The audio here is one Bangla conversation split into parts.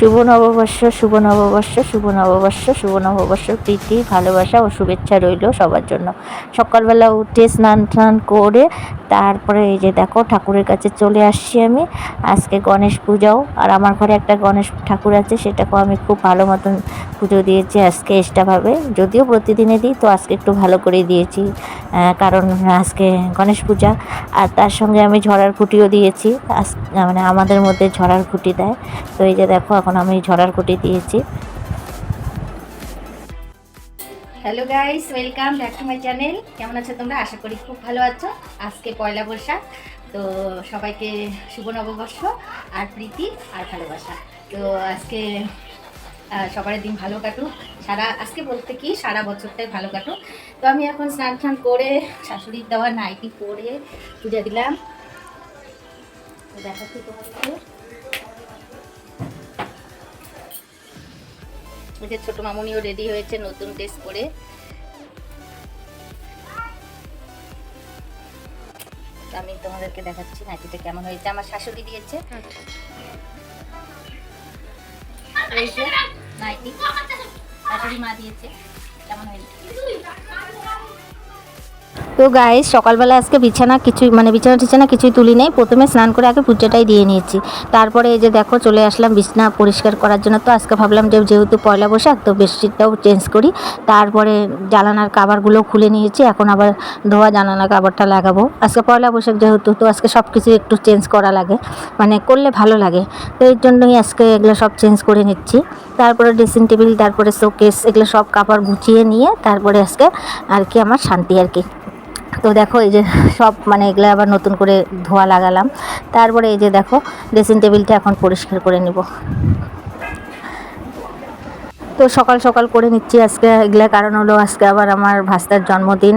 শুভ নববর্ষ শুভ নববর্ষ শুভ নববর্ষ শুভ নববর্ষ প্রীতি, ভালোবাসা ও শুভেচ্ছা রইল সবার জন্য। সকালবেলা উঠে স্নান টান করে তারপরে এই যে দেখো ঠাকুরের কাছে চলে আসছি আমি। আজকে গণেশ পূজাও, আর আমার ঘরে একটা গণেশ ঠাকুর আছে, সেটাকেও আমি খুব ভালো মতন পুজো দিয়েছি আজকে এক্সট্রাভাবে। যদিও প্রতিদিনে দিই, তো আজকে একটু ভালো করে দিয়েছি কারণ আজকে গণেশ পূজা, আর তার সঙ্গে আমি ঝড়ার খুঁটিও দিয়েছি। আজ- মানে আমাদের মধ্যে ঝড়ার খুঁটি দেয়। তো এই যে দেখো এখন আমি ঝড়ার খুঁটি দিয়েছি। Hello guys welcome back to my channel কেমন আছো তোমরা? আশা করি খুব ভালো আছো। আজকে পয়লা বৈশাখ, তো সবাইকে শুভ নববর্ষ আর প্রীতি আর ভালোবাসা। তো আজকে সবার দিন ভালো কাটুক। সারা, আজকে বলতে কি, সারা বছরটাই ভালো কাটুক। তো আমি এখন স্নান টান করে, শাশুড়ির দেওয়া নাইটি পরে পূজা দিলাম। দেখাচ্ছি তোমাদেরকে যে ছোট মামুনিও রেডি হয়েছে নতুন ড্রেস করে। আমি তোমাদেরকে দেখাচ্ছি নাইটিটা কেমন হয়েছে। আমার শাশুড়ি দিয়েছে। নাইটি। শাশুড়ি মা দিয়েছে। কেমন হয়েছে? তো গায়ে সকালবেলা আজকে বিছানা কিছুই মানে বিছানা টিছানা কিছুই তুলি নেই প্রথমে স্নান করে আগে পুজোটাই দিয়ে নিয়েছি। তারপরে এই যে দেখো, চলে আসলাম বিছনা পরিষ্কার করার জন্য। তো আজকে ভাবলাম যে যেহেতু পয়লা বৈশাখ, তো বেডশিটটাও চেঞ্জ করি। তারপরে জানালার কাভারগুলো খুলে নিয়েছি। এখন আবার ধোয়া জানালার কাভারটা লাগাবো। আজকে পয়লা বৈশাখ যেহেতু, তো আজকে সব কিছু একটু চেঞ্জ করা লাগে। মানে করলে ভালো লাগে। তো এর জন্যই আজকে এগুলো সব চেঞ্জ করে নিচ্ছি। তারপরে ড্রেসিং টেবিল তারপরে শোকেস এগুলো সব কাপড় গুছিয়ে নিয়ে তারপরে আজকে আর কি আমার শান্তি আর কি। তো দেখো এই যে সব মানে এগুলো আবার নতুন করে ধোয়া লাগালাম। তারপরে এই যে দেখো ড্রেসিং টেবিলটা এখন পরিষ্কার করে নেব। তো সকাল সকাল করে নিচ্ছি আজকে এগুলো, কারণ হলো আজকে আবার আমার ভাস্তার জন্মদিন।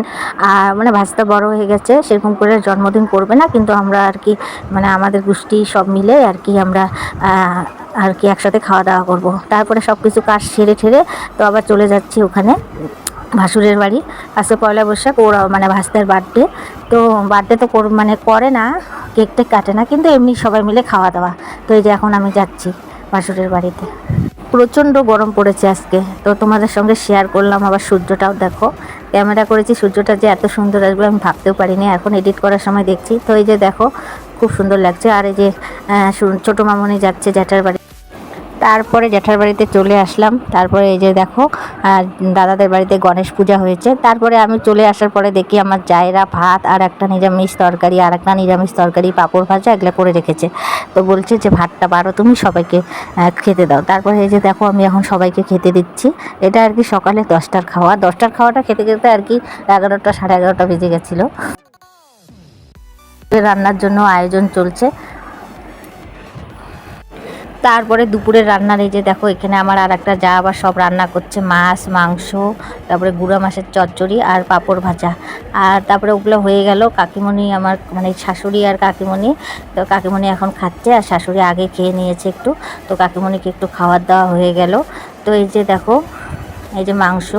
আর মানে ভাস্তা বড় হয়ে গেছে, সেরকম করে জন্মদিন করবে না, কিন্তু আমরা আর কি মানে আমাদের গোষ্ঠী সব মিলে আর কি আমরা আর কি একসাথে খাওয়া দাওয়া করব। তারপরে সব কিছু কাজ সেরে ঠেরে তো আবার চলে যাচ্ছি ওখানে। ভাসুরের বাড়ি। আজকে পয়লা বৈশাখ, ওরা মানে ভাস্তার বার্থডে তো বার্থডে তো মানে করে না কেক টেক কাটে না, কিন্তু এমনি সবাই মিলে খাওয়া দাওয়া তো এই যে এখন আমি যাচ্ছি ভাসুরের বাড়িতে। প্রচণ্ড গরম পড়েছে আজকে। তো তোমাদের সঙ্গে শেয়ার করলাম, আবার সূর্যটাও দেখো। ক্যামেরা করেছি, সূর্যটা যে এত সুন্দর আসবে আমি ভাবতেও পারিনি। এখন এডিট করার সময় দেখছি। তো এই যে দেখো, খুব সুন্দর লাগছে। আর এই যে ছোটো মামনি যাচ্ছে জ্যাঠার বাড়ি। তারপরে জ্যাঠার বাড়িতে চলে আসলাম। তারপরে এই যে দেখো দাদাদের বাড়িতে গণেশ পূজা হয়েছে। তারপরে আমি চলে আসার পরে দেখি আমার জায়রা ভাত আর একটা নিরামিষ তরকারি আর একটা নিরামিষ তরকারি পাঁপড় ভাজা এগুলো করে রেখেছে। তো বলছে যে, ভাতটা বারো, তুমি সবাইকে খেতে দাও। তারপরে এই যে দেখো, আমি এখন সবাইকে খেতে দিচ্ছি। এটা আর কি সকালে দশটার খাওয়া। দশটার খাওয়াটা খেতে খেতে আর কি এগারোটা, সাড়ে এগারোটা বেজে গেছিল। রান্নার জন্য আয়োজন চলছে। তারপরে দুপুরের রান্নার এই যে দেখো, এখানে আমার আর একটা যা আবার সব রান্না করছে, মাছ, মাংস, তারপরে গুঁড়া মাছের চচ্চড়ি আর পাঁপড় ভাজা। আর তারপরে ওগুলো হয়ে গেল, কাকিমণি আমার মানে শাশুড়ি আর কাকিমণি। তো কাকিমণি এখন খাচ্ছে আর শাশুড়ি আগে খেয়ে নিয়েছে একটু। তো কাকিমণিকে একটু খাওয়ার দাওয়া হয়ে গেল। তো এই যে দেখো, এই যে মাংস।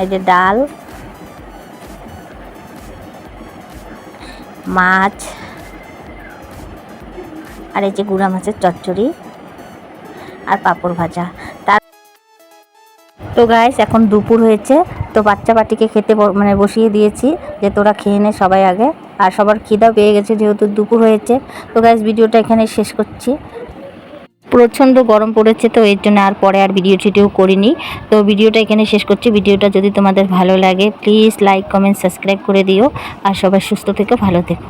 এই যে ডাল। মাছ, আর এই যে গুঁড়া মাছের চচ্চড়ি আর পাঁপড় ভাজা। তার তো গাইস এখন দুপুর হয়েছে, তো বাচ্চা পাটিকে খেতে মানে বসিয়ে দিয়েছি যে তোরা খেয়ে নে সবাই আগে। আর সবার খিদাও পেয়ে গেছে যেহেতু দুপুর হয়েছে। তো গাইস ভিডিওটা এখানে শেষ করছি। প্রচণ্ড গরম পড়েছে তো, এর জন্য আর পরে আর ভিডিও টিডিও করিনি। তো ভিডিওটা এখানে শেষ করছি। ভিডিওটা যদি তোমাদের ভালো লাগে প্লিজ লাইক কমেন্ট সাবস্ক্রাইব করে দিও। আর সবাই সুস্থ থেকে, ভালো থেকো।